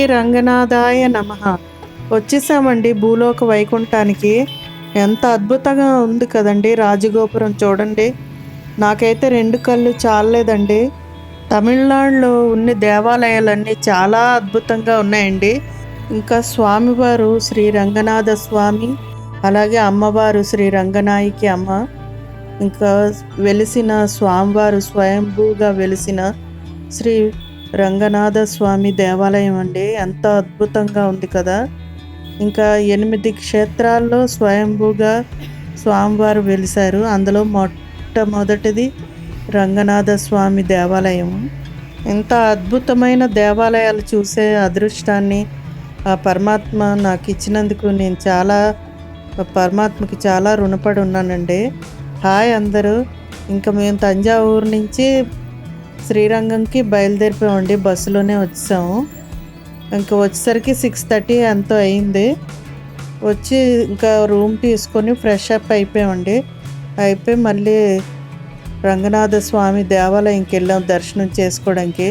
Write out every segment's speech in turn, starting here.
శ్రీ రంగనాథాయ నమ. వచ్చేసామండి భూలోక వైకుంఠానికి. ఎంత అద్భుతంగా ఉంది కదండి రాజగోపురం చూడండి. నాకైతే రెండు కళ్ళు చాలలేదండి. తమిళనాడులో ఉన్న దేవాలయాలన్నీ చాలా అద్భుతంగా ఉన్నాయండి. ఇంకా స్వామివారు శ్రీ రంగనాథ స్వామి అలాగే అమ్మవారు శ్రీ రంగనాయకి అమ్మ ఇంకా వెలిసిన స్వామివారు స్వయంభూగా వెలిసిన శ్రీ రంగనాథ స్వామి దేవాలయం అండి. ఎంత అద్భుతంగా ఉంది కదా. ఇంకా ఎనిమిది క్షేత్రాల్లో స్వయంభూగా స్వామివారు వెలిశారు. అందులో మొట్టమొదటిది రంగనాథ స్వామి దేవాలయం. ఎంత అద్భుతమైన దేవాలయాలు చూసే అదృష్టాన్ని ఆ పరమాత్మ నాకు ఇచ్చినందుకు నేను చాలా పరమాత్మకి చాలా రుణపడి ఉన్నానండి. హాయ్ అందరూ. ఇంకా మేము తంజావూరు నుంచి శ్రీరంగంకి బయలుదేరిపోయామండి బస్సులోనే వచ్చాము ఇంకా వచ్చేసరికి సిక్స్ థర్టీ ఎంతో అయింది. వచ్చి ఇంకా రూమ్ తీసుకొని ఫ్రెష్ అప్ అయిపోయామండి. అయిపోయి మళ్ళీ రంగనాథ స్వామి దేవాలయంకి వెళ్ళాం దర్శనం చేసుకోవడానికి.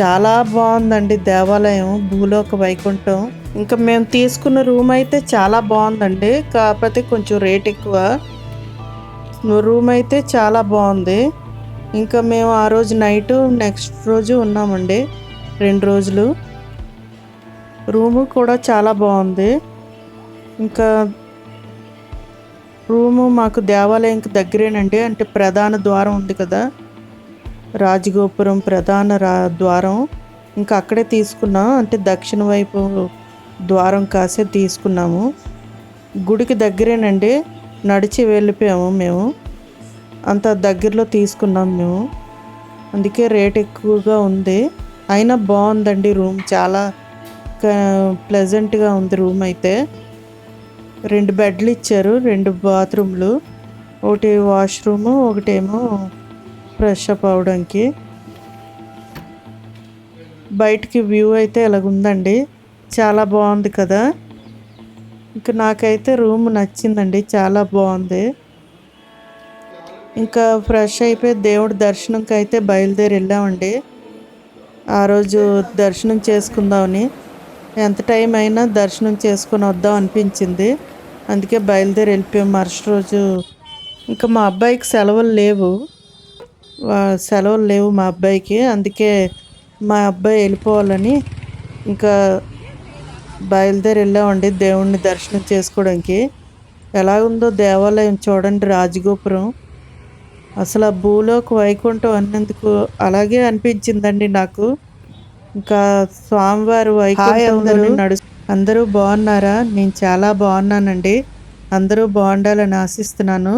చాలా బాగుందండి దేవాలయం భూలోక వైకుంఠం. ఇంకా మేము తీసుకున్న రూమ్ అయితే చాలా బాగుందండి. కాకపోతే కొంచెం రేట్ ఎక్కువ. రూమ్ అయితే చాలా బాగుంది. ఇంకా మేము ఆ రోజు నైట్ నెక్స్ట్ రోజు ఉన్నామండి రెండు రోజులు. రూము కూడా చాలా బాగుంది. ఇంకా రూము మాకు దేవాలయంకి దగ్గరేనండి అంటే ప్రధాన ద్వారం ఉంది కదా. రాజగోపురం ప్రధాన రా ద్వారం. ఇంకా అక్కడే తీసుకున్నాం అంటే దక్షిణ వైపు ద్వారం కాసే తీసుకున్నాము. గుడికి దగ్గరేనండి నడిచి వెళ్ళిపోయాము మేము. అంత దగ్గరలో తీసుకున్నాం మేము. అందుకే రేట్ ఎక్కువగా ఉంది. అయినా బాగుందండి రూమ్. చాలా ప్లెజెంట్గా ఉంది రూమ్ అయితే. రెండు బెడ్లు ఇచ్చారు రెండు బాత్రూమ్లు. ఒకటి వాష్రూము ఒకటేమో ఫ్రెష్ అప్ అవడానికి బయటికి వ్యూ అయితే ఇలాగుందండి చాలా బాగుంది కదా. ఇంకా నాకైతే రూమ్ నచ్చిందండి. చాలా బాగుంది. ఇంకా ఫ్రెష్ అయిపోయి దేవుడి దర్శనంకి అయితే బయలుదేరి వెళ్ళామండి ఆ రోజు దర్శనం చేసుకుందామని. ఎంత టైం అయినా దర్శనం చేసుకుని వద్దాం అనిపించింది. అందుకే బయలుదేరి వెళ్ళిపోయాం మరుసటి రోజు. ఇంకా మా అబ్బాయికి సెలవులు లేవు. సెలవులు లేవు మా అబ్బాయికి. అందుకే మా అబ్బాయి వెళ్ళిపోవాలని ఇంకా బయలుదేరి వెళ్ళామండి దేవుణ్ణి దర్శనం చేసుకోవడానికి. ఎలా ఉందో దేవాలయం చూడండి రాజగోపురం. అసలు ఆ భూలోకి వైకుంఠం అన్నందుకు అలాగే అనిపించిందండి నాకు. ఇంకా స్వామివారు వైకుంఠంలోనే నడు అందరూ. బాగున్నారా? నేను చాలా బాగున్నానండి. అందరూ బాగుండాలని ఆశిస్తున్నాను.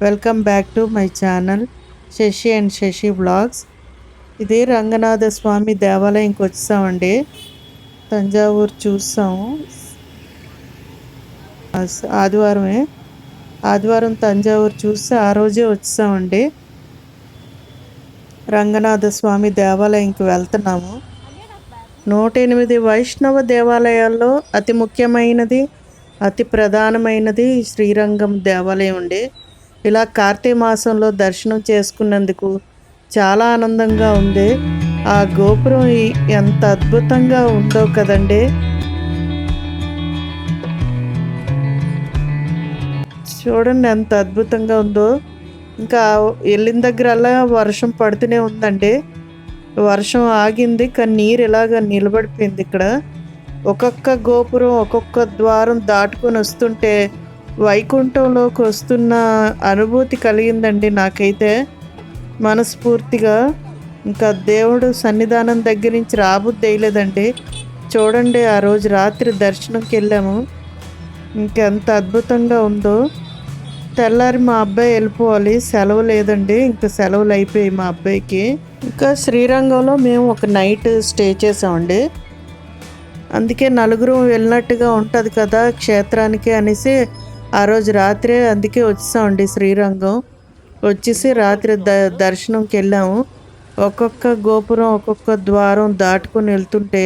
Welcome back to my channel Sashi and Sashi blogs ఇది రంగనాథ స్వామి దేవాలయంకి వచ్చామండి. తంజావూరు చూసాము. ఆదివారమే. ఆదివారం తంజావూరు చూస్తే ఆ రోజే వచ్చామండి. రంగనాథ స్వామి దేవాలయంకి వెళ్తున్నాము. నూట ఎనిమిది వైష్ణవ దేవాలయాల్లో అతి ముఖ్యమైనది అతి ప్రధానమైనది శ్రీరంగం దేవాలయం అండి. ఇలా కార్తీక మాసంలో దర్శనం చేసుకున్నందుకు చాలా ఆనందంగా ఉంది. ఆ గోపురం ఎంత అద్భుతంగా ఉందో కదండీ. చూడండి ఎంత అద్భుతంగా ఉందో. ఇంకా వెళ్ళిన దగ్గరల్లా వర్షం పడుతూనే ఉందండి. వర్షం ఆగింది కానీ నీరు ఇలాగ నిలబడిపోయింది ఇక్కడ. ఒక్కొక్క గోపురం ఒక్కొక్క ద్వారం దాటుకొని వస్తుంటే వైకుంఠంలోకి వస్తున్న అనుభూతి కలిగిందండి నాకైతే. మనస్ఫూర్తిగా. ఇంకా దేవుడు సన్నిధానం దగ్గర నుంచి రాబుద్ది వేయలేదండి చూడండి ఆ రోజు రాత్రి దర్శనంకి వెళ్ళాము ఇంకెంత అద్భుతంగా ఉందో. తెల్లారి మా అబ్బాయి వెళ్ళిపోవాలి. సెలవు లేదండి. ఇంకా సెలవులు అయిపోయాయి మా అబ్బాయికి. ఇంకా శ్రీరంగంలో మేము ఒక నైట్ స్టే చేసామండి. అందుకే నలుగురు వెళ్ళినట్టుగా ఉంటుంది కదా క్షేత్రానికి అనేసి ఆ రోజు రాత్రే అందుకే వచ్చేసామండి శ్రీరంగం. వచ్చేసి రాత్రి ద దర్శనంకి వెళ్ళాము. ఒక్కొక్క గోపురం ఒక్కొక్క ద్వారం దాటుకొని వెళ్తుంటే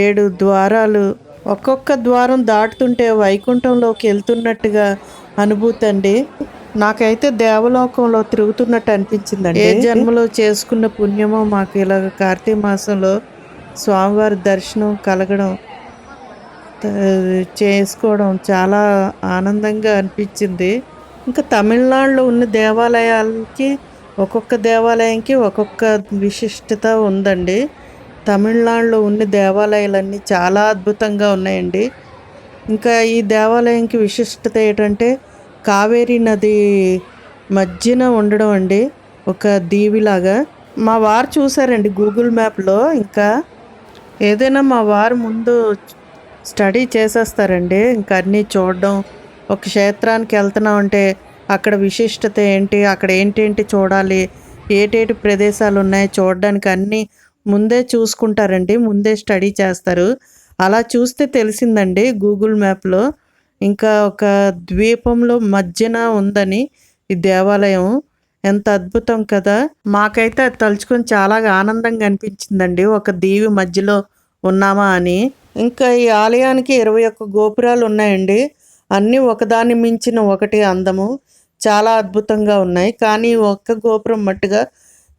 ఏడు ద్వారాలు ఒక్కొక్క ద్వారం దాటుతుంటే వైకుంఠంలోకి వెళ్తున్నట్టుగా అనుభూతి అండి. నాకైతే దేవలోకంలో తిరుగుతున్నట్టు అనిపించిందండి. ఏ జన్మలో చేసుకున్న పుణ్యమో మాకు ఇలాగ కార్తీక మాసంలో స్వామివారి దర్శనం కలగడం చేసుకోవడం చాలా ఆనందంగా అనిపించింది. ఇంకా తమిళనాడులో ఉన్న దేవాలయాలకి ఒక్కొక్క దేవాలయంకి ఒక్కొక్క విశిష్టత ఉందండి. తమిళనాడులో ఉన్న దేవాలయాలన్నీ చాలా అద్భుతంగా ఉన్నాయండి. ఇంకా ఈ దేవాలయంకి విశిష్టత ఏంటంటే కావేరీ నది మధ్యన ఉండడం అండి ఒక దీవిలాగా. మా వారు చూసారండి గూగుల్ మ్యాప్లో ఇంకా ఏదైనా మా వారు ముందు స్టడీ చేసేస్తారండి ఇంకా అన్నీ చూడడం. ఒక క్షేత్రానికి వెళ్తున్నాం అంటే అక్కడ విశిష్టత ఏంటి అక్కడ ఏంటేంటి చూడాలి ఏటేటి ప్రదేశాలు ఉన్నాయి చూడడానికి అన్నీ ముందే చూసుకుంటారండి ముందే స్టడీ చేస్తారు. అలా చూస్తే తెలిసిందండి గూగుల్ మ్యాప్లో ఇంకా ఒక ద్వీపంలో మధ్యన ఉందని ఈ దేవాలయం. ఎంత అద్భుతం కదా! మాకైతే అది తలుచుకొని చాలా ఆనందంగా అనిపించిందండి. ఒక దీవి మధ్యలో ఉన్నామా అని. ఇంకా ఈ ఆలయానికి ఇరవై ఒక్క గోపురాలు ఉన్నాయండి. అన్నీ ఒకదాన్ని మించిన ఒకటి అందము. చాలా అద్భుతంగా ఉన్నాయి. కానీ ఒక్క గోపురం మట్టుగా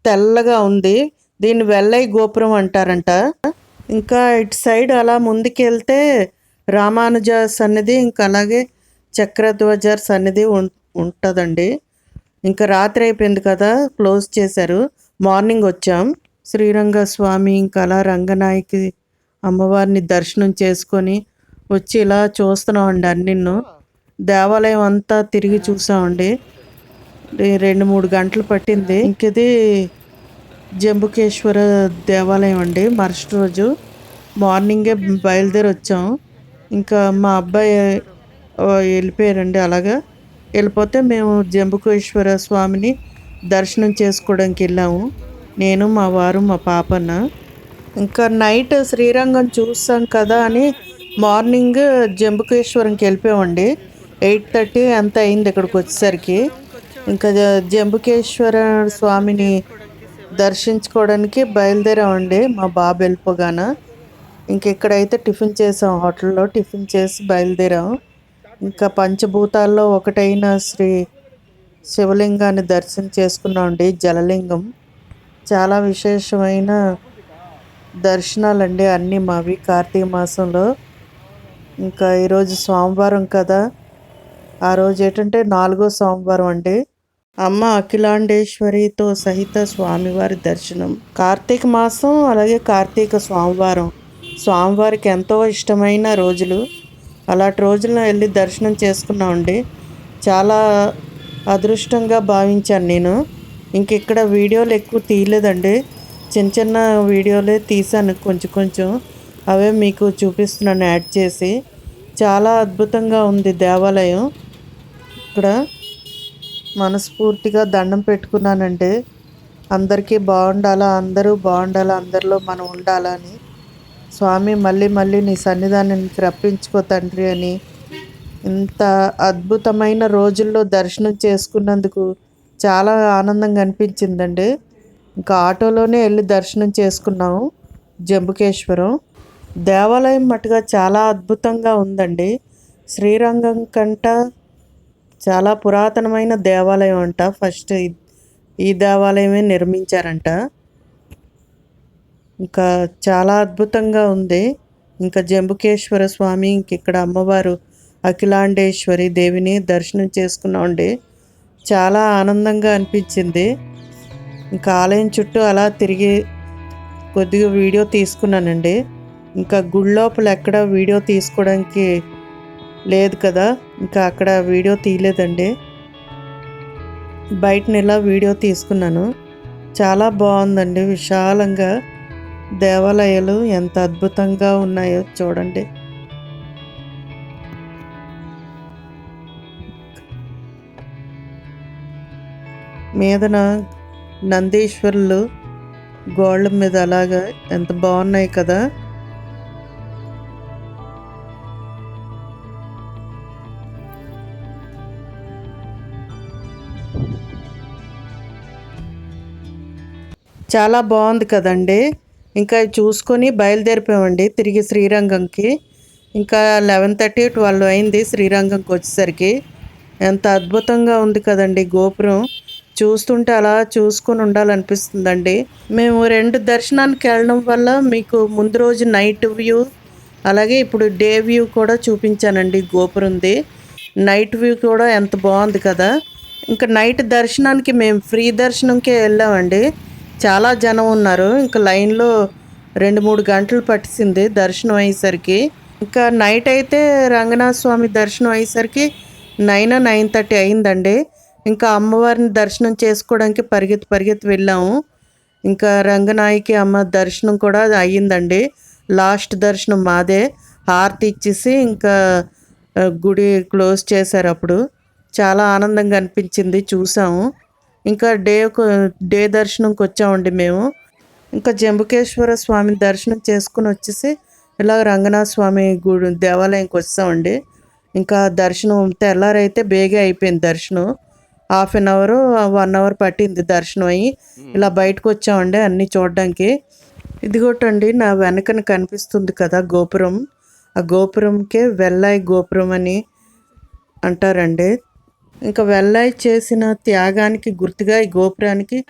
తెల్లగా ఉంది. దీన్ని వెల్లై గోపురం అంటారంట. ఇంకా ఇటు సైడ్ అలా ముందుకెళ్తే రామానుజ సన్నిధి ఇంకా అలాగే చక్రధ్వజ సన్నిధి ఉం ఉంటుందండి. ఇంకా రాత్రి అయిపోయింది కదా క్లోజ్ చేశారు. మార్నింగ్ వచ్చాం. శ్రీరంగ స్వామి ఇంకా అలా రంగనాయకి అమ్మవారిని దర్శనం చేసుకొని వచ్చి ఇలా చూస్తున్నామండి అన్నిన్ను. దేవాలయం అంతా తిరిగి చూసామండి. రెండు మూడు గంటలు పట్టింది. ఇంకది జంబుకేశ్వర దేవాలయం అండి. మరుసటి రోజు మార్నింగే బయలుదేరి వచ్చాం. ఇంకా మా అబ్బాయి వెళ్ళిపోయారండి అలాగా. వెళ్ళిపోతే మేము జంబుకేశ్వర స్వామిని దర్శనం చేసుకోవడానికి వెళ్ళాము. నేను మా వారు మా పాపన్న. ఇంకా నైట్ శ్రీరంగం చూస్తాం కదా అని మార్నింగ్ జంబుకేశ్వరంకి వెళ్ళిపోయామండి. ఎయిట్ థర్టీ అంత అయింది ఇక్కడికి వచ్చేసరికి. ఇంకా జంబుకేశ్వర స్వామిని దర్శించుకోవడానికి బయలుదేరామండి మా బాబు వెళ్ళిపోగాన. ఇంకెక్కడైతే టిఫిన్ చేసాం హోటల్లో టిఫిన్ చేసి బయలుదేరాం. ఇంకా పంచభూతాల్లో ఒకటైన శ్రీ శివలింగాన్ని దర్శనం చేసుకున్నామండి జలలింగం. చాలా విశేషమైన దర్శనాలండి అన్నీ మావి కార్తీక మాసంలో. ఇంకా ఈరోజు సోమవారం కదా. ఆ రోజు ఏంటంటే నాలుగో సోమవారం అండి. అమ్మ అఖిలాండేశ్వరితో సహిత స్వామివారి దర్శనం. కార్తీక మాసం అలాగే కార్తీక స్వామివారం స్వామివారికి ఎంతో ఇష్టమైన రోజులు. అలాంటి రోజులను వెళ్ళి దర్శనం చేసుకున్నామండి చాలా అదృష్టంగా భావించాను నేను. ఇంక ఇక్కడ వీడియోలు ఎక్కువ తీయలేదండి. చిన్న చిన్న వీడియోలే తీసాను కొంచెం కొంచెం. అవే మీకు చూపిస్తున్నాను యాడ్ చేసి. చాలా అద్భుతంగా ఉంది దేవాలయం. ఇక్కడ మనస్ఫూర్తిగా దండం పెట్టుకున్నానంటే అందరికీ బాగుండాలా అందరూ బాగుండాలా అందరిలో మనం ఉండాలని స్వామి మళ్ళీ మళ్ళీ నీ సన్నిధానానికి రప్పించుకో తండ్రి అని. ఇంత అద్భుతమైన రోజుల్లో దర్శనం చేసుకున్నందుకు చాలా ఆనందంగా అనిపించిందండి. ఇంకా ఆటోలోనే వెళ్ళి దర్శనం చేసుకున్నాము జంబుకేశ్వరం. దేవాలయం మటుగా చాలా అద్భుతంగా ఉందండి. శ్రీరంగం కంట చాలా పురాతనమైన దేవాలయం అంట. ఫస్ట్ ఈ- దేవాలయమే నిర్మించారంట. ఇంకా చాలా అద్భుతంగా ఉంది. ఇంకా జంబుకేశ్వర స్వామి ఇంక ఇక్కడ అమ్మవారు అఖిలాండేశ్వరి దేవిని దర్శనం చేసుకున్నామండి చాలా ఆనందంగా అనిపించింది. ఇంకా ఆలయం చుట్టూ అలా తిరిగి కొద్దిగా వీడియో తీసుకున్నానండి. ఇంకా గుడి లోపల ఎక్కడ వీడియో తీసుకోవడానికి లేదు కదా ఇంకా అక్కడ వీడియో తీయలేదండి. బయటని ఇలా వీడియో తీసుకున్నాను. చాలా బాగుందండి విశాలంగా. దేవాలయాలు ఎంత అద్భుతంగా ఉన్నాయో చూడండి. మీదన నందీశ్వరులు గోళ్ళ మీద అలాగా ఎంత బాగున్నాయి కదా. చాలా బాగుంది కదండి. ఇంకా చూసుకొని బయలుదేరిపోయామండి తిరిగి శ్రీరంగంకి. ఇంకా లెవెన్ థర్టీ ట్వెల్వ్ అయింది శ్రీరంగంకి వచ్చేసరికి. ఎంత అద్భుతంగా ఉంది కదండి గోపురం. చూస్తుంటే అలా చూసుకొని ఉండాలనిపిస్తుందండి. మేము రెండు దర్శనానికి వెళ్ళడం వల్ల మీకు ముందు రోజు నైట్ వ్యూ అలాగే ఇప్పుడు డే వ్యూ కూడా చూపించానండి గోపురంది. నైట్ వ్యూ కూడా ఎంత బాగుంది కదా. ఇంకా నైట్ దర్శనానికి మేము ఫ్రీ దర్శనంకే వెళ్ళామండి. చాలా జనం ఉన్నారు. ఇంకా లైన్లో రెండు మూడు గంటలు పట్టింది దర్శనం అయ్యేసరికి. ఇంకా నైట్ అయితే రంగనాథ స్వామి దర్శనం అయ్యేసరికి నైన్ నైన్ థర్టీ అయిందండి. ఇంకా అమ్మవారిని దర్శనం చేసుకోవడానికి పరిగెత్తి పరిగెత్తి వెళ్ళాము. ఇంకా రంగనాయకి అమ్మ దర్శనం కూడా అయ్యిందండి. లాస్ట్ దర్శనం మాదే. హారతి ఇచ్చేసి ఇంకా గుడి క్లోజ్ చేశారు అప్పుడు. చాలా ఆనందంగా అనిపించింది చూసాము. ఇంకా డే డే దర్శనంకి వచ్చామండి మేము. ఇంకా జంబుకేశ్వర స్వామి దర్శనం చేసుకుని వచ్చేసి ఇలా రంగనాథ స్వామి గుడి దేవాలయంకి వచ్చామండి. ఇంకా దర్శనం తెల్లారైతే బేగే అయిపోయింది దర్శనం. Half an hour one hour పట్టింది దర్శనం అయ్యి ఇలా బయటకు వచ్చామండి అన్నీ చూడడానికి. ఇదిగోటండి నా వెనకన కనిపిస్తుంది కదా గోపురం. ఆ గోపురంకే వెల్లాయి గోపురం అని అంటారండి. ఇంకా వెల్లాయి చేసిన త్యాగానికి గుర్తుగా ఈ గోపురానికి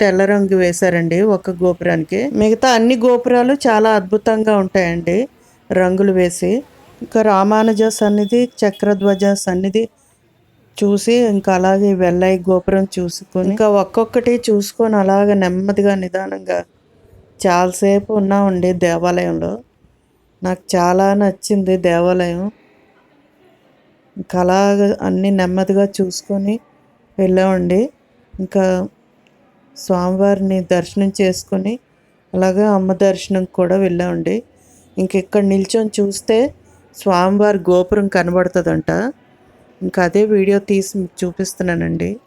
తెల్ల రంగు వేశారండి ఒక గోపురానికి. మిగతా అన్ని గోపురాలు చాలా అద్భుతంగా ఉంటాయండి రంగులు వేసి. ఇంకా రామానుజ సన్నిధి చక్రధ్వజ సన్నిధి చూసి ఇంకా అలాగే వెల్లాయి గోపురం చూసుకొని ఇంకా ఒక్కొక్కటి చూసుకొని అలాగ నెమ్మదిగా నిదానంగా చాలాసేపు ఉన్నామండి దేవాలయంలో. నాకు చాలా నచ్చింది దేవాలయం. ఇంకా అన్నీ నెమ్మదిగా చూసుకొని వెళ్ళామండి. ఇంకా స్వామివారిని దర్శనం చేసుకొని అలాగే అమ్మ దర్శనం కూడా వెళ్ళామండి. ఇంక ఇక్కడ నిల్చొని చూస్తే స్వామివారి గోపురం కనబడుతుందంట. ఇంకా అదే వీడియో తీసి చూపిస్తున్నానండి.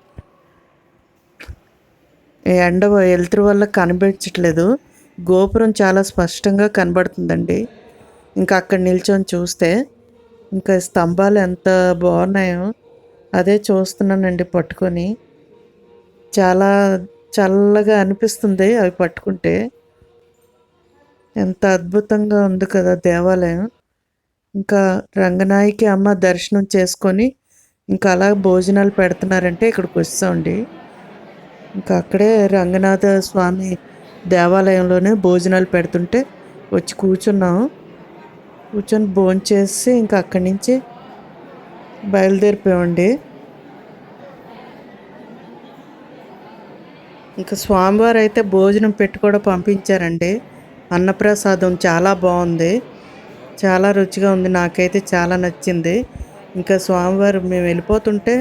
ఎండ వెలుతురు వల్ల కనిపించట్లేదు. గోపురం చాలా స్పష్టంగా కనబడుతుందండి. ఇంకా అక్కడ నిల్చొని చూస్తే ఇంకా స్తంభాలు ఎంత బాగున్నాయో అదే చూస్తున్నానండి పట్టుకొని. చాలా చల్లగా అనిపిస్తుంది అవి పట్టుకుంటే. ఎంత అద్భుతంగా ఉంది కదా దేవాలయం. ఇంకా రంగనాయకి అమ్మ దర్శనం చేసుకొని ఇంకా అలా భోజనాలు పెడుతున్నారంటే ఇక్కడికి వస్తామండి ఇంకా అక్కడే రంగనాథ స్వామి దేవాలయంలోనే భోజనాలు పెడుతుంటే వచ్చి కూర్చున్నాం. కూర్చొని భోంచేసి ఇంకా అక్కడి నుంచి బయలుదేరిపోయామండి. ఇంకా స్వామివారు అయితే భోజనం పెట్టి కూడా పంపించారండి. అన్నప్రసాదం చాలా బాగుంది. చాలా రుచిగా ఉంది. నాకైతే చాలా నచ్చింది. ఇంకా స్వామివారు మేము వెళ్ళిపోతుంటే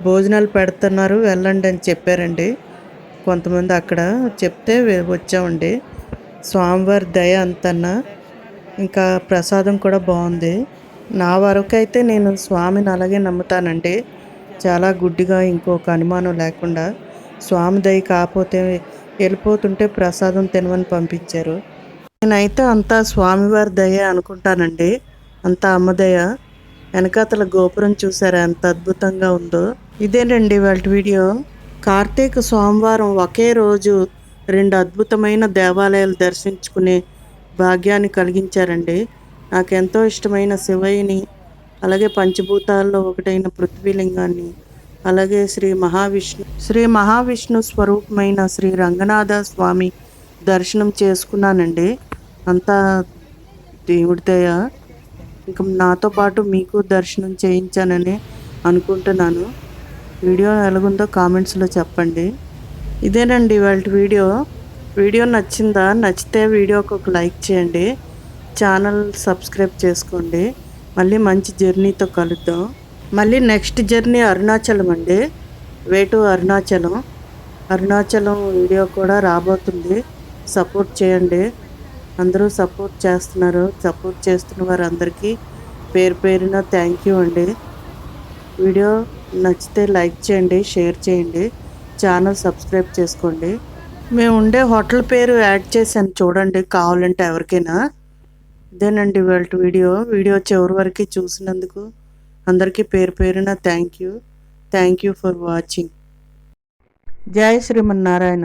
భోజనాలు పెడుతున్నారు. వెళ్ళండి అని చెప్పారండి. కొంతమంది అక్కడ చెప్తే వచ్చామండి. స్వామివారి దయ అంతన్నా ఇంకా ప్రసాదం కూడా బాగుంది. నా వరకు అయితే నేను స్వామిని అలాగే నమ్ముతానండి. చాలా గుడ్డిగా ఇంకొక అనుమానం లేకుండా స్వామి దయ కాకపోతే వెళ్ళిపోతుంటే ప్రసాదం తినమని పంపించారు. నేనైతే అంతా స్వామివారి దయ అనుకుంటానండి. అంతా అమ్మదయ వెనకాతల గోపురం చూసారా ఎంత అద్భుతంగా ఉందో. ఇదేనండి వాళ్ళ వీడియో. కార్తీక సోమవారం ఒకే రోజు రెండు అద్భుతమైన దేవాలయాలు దర్శించుకునే భాగ్యాన్ని కలిగించారండి. నాకు ఎంతో ఇష్టమైన శివయ్యని అలాగే పంచభూతాల్లో ఒకటైన పృథ్వీలింగాన్ని అలాగే శ్రీ మహావిష్ణు శ్రీ మహావిష్ణు స్వరూపమైన శ్రీ రంగనాథ స్వామి దర్శనం చేసుకున్నానండి. అంతా దేవుడి దయ. ఇంకా నాతో పాటు మీకు దర్శనం చేయించానని అనుకుంటున్నాను. వీడియో ఎలాగుందో కామెంట్స్లో చెప్పండి. ఇదేనండి వాళ్ళ వీడియో. వీడియో నచ్చిందా నచ్చితే వీడియోకి ఒక లైక్ చేయండి. ఛానల్ సబ్స్క్రైబ్ చేసుకోండి. మళ్ళీ మంచి జర్నీతో కలుద్దాం. మళ్ళీ నెక్స్ట్ జర్నీ అరుణాచలం అండి. వేటు అరుణాచలం. అరుణాచలం వీడియో కూడా రాబోతుంది. సపోర్ట్ చేయండి. అందరూ సపోర్ట్ చేస్తున్నారు. సపోర్ట్ చేస్తున్న వారందరికీ పేరు పేరున థ్యాంక్ యూ అండి. వీడియో నచ్చితే లైక్ చేయండి షేర్ చేయండి. ఛానల్ సబ్స్క్రైబ్ చేసుకోండి. మేము ఉండే హోటల్ పేరు యాడ్ చేశాను చూడండి కావాలంటే ఎవరికైనా. ఇదేనండి వాళ్ళ వీడియో. వీడియో చివరి వరకు చూసినందుకు అందరికీ పేరు పేరున thank you. Thank you for watching. జై శ్రీమన్నారాయణ.